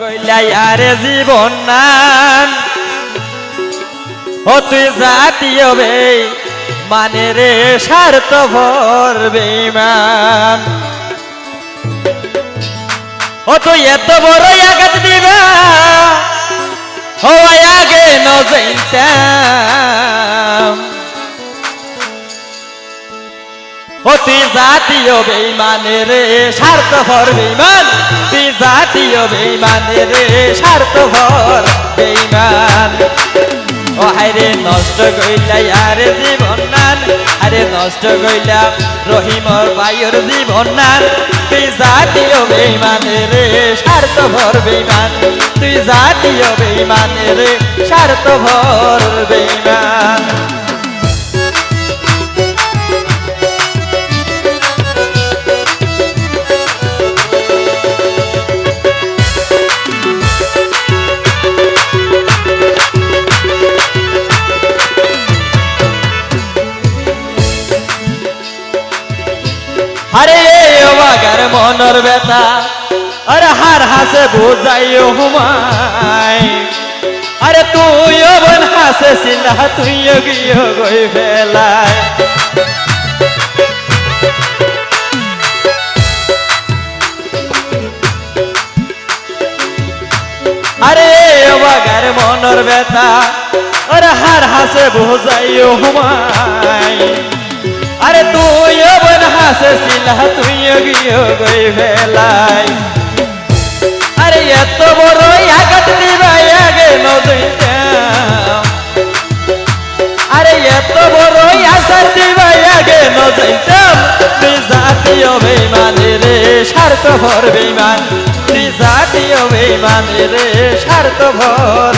গইলাই আরে জীবন নান। ও তুই জাতীয় বে মানে রে স্বার্থ ভর বেমান ও তুই এত বড় আঘাত দিবা, ও আগে ন তুই জাতীয় বেইমানে রে স্বার্থপর বেইমান। তুই জাতীয় বেইমানে রে স্বার্থপর বেইমান। ও হায়রে নষ্ট কইলাই আরে জীবন নান আরে নষ্ট কইলা রহিমর বায়ুর জীবন নান। তুই জাতীয় বেইমানে রে স্বার্থপর বেইমান তুই জাতীয় বেইমানে রে স্বার্থপর বেইমান। আরে বাগার মনর ব্যথা। আরে হার হাসে বুঝাইও হুমাই আরে তুই বন হাসে সিলা তুই গিয়ে গই ফেলায় আরে বাগার মনর ব্যথা। আরে হার হাসে বুঝাইও হুমাই আরে তুই বন হাসে সিলা তুই গিয়ে গই আরে এত বড় আঘাত দিবাই আগে নজইতাম আরে এত বড় আশা দিবাই আগে নজইতাম তুই জাতীয় বেইমানে রে স্বার্থ ভর বেইমান। তুই জাতীয় বেইমানে রে স্বার্থ ভর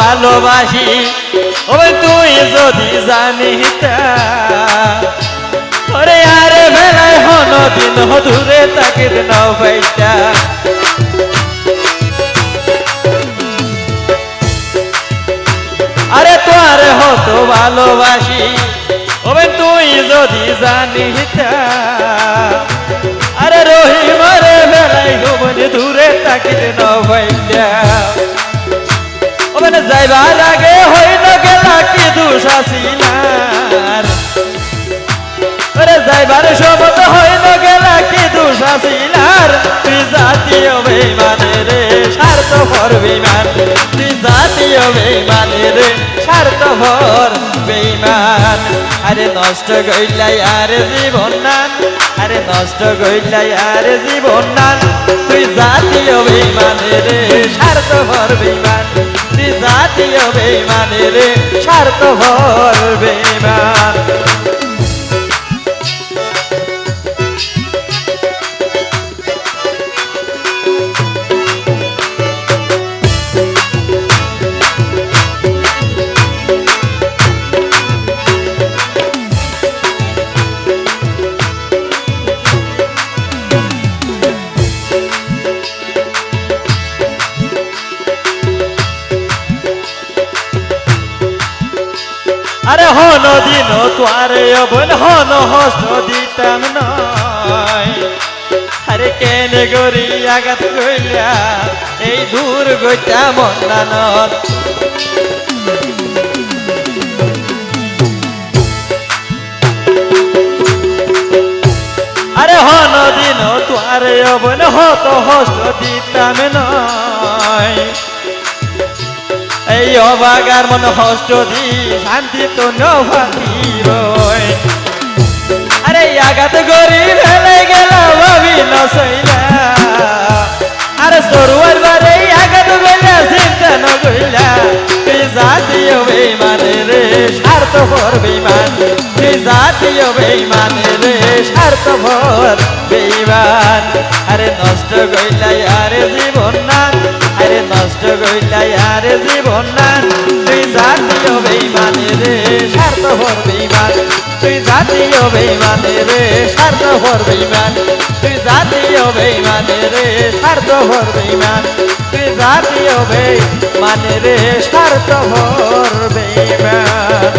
ভালোবাসি। ওই তুই যদি জানিতা, ওরে আরে বেলায় হন দিন দূরে তাকে নাও পাইতা আরে তোরে হতো ভালোবাসি ওই তুই যদি জানিতা, আরে রহিম রে বেলায় গোবনে দূরে তাকিতে নাও পাইতা ওখানে যাইবার আগে হইল গেলা কি ওরে যাইবার সমত হইল গেলা কি দুশাসিনার তুই জাতীয় বেইমানে রে স্বার্থ করবি বেইমান। বেইমান আরে নষ্ট গইলাই আরে জীবন নান। আরে নষ্ট গইলাই আরে জীবন নান। তুই জাতীয় বেইমানে রে স্বার্থ ভর বেইমান। তুই জাতীয় বেইমানে রে স্বার্থ ভর বেইমান। আরে হন দিন তোয়ারে অবন হন হস্ত দিতাম নয়। আরে কেনে গরি আঘাত গইলা এই দূর গইতা মন্দানত আরে হন দিন তোয়ারে অবন হত হস্ত দিতাম নয়। এই অবাগার মন হস্ত দি শান্তি তো নভাতির আরে আঘাত গরি ফেলে গেল, ভাবি নসইলা। আরে সরুয়ার বারে আঘাত গইলা, চিন্তা ন গইলা তুই জাতীয় বেইমানে রে স্বার্থ ভর বেইমান। তুই জাতীয় বেইমানে রে স্বার্থ ভর বেইমান। আরে নষ্ট গইলাই, আরে জীবন না নষ্ট করিলাই আরে জীবন না তুই জাতীয় বেইমানে রে, স্বার্থপর বেইমান। তুই জাতীয় বেইমানে রে, স্বার্থপর বেইমান। তুই জাতীয় বেইমানে রে, স্বার্থপর বেইমান। তুই জাতীয় বেইমানে রে, স্বার্থপর বেইমান।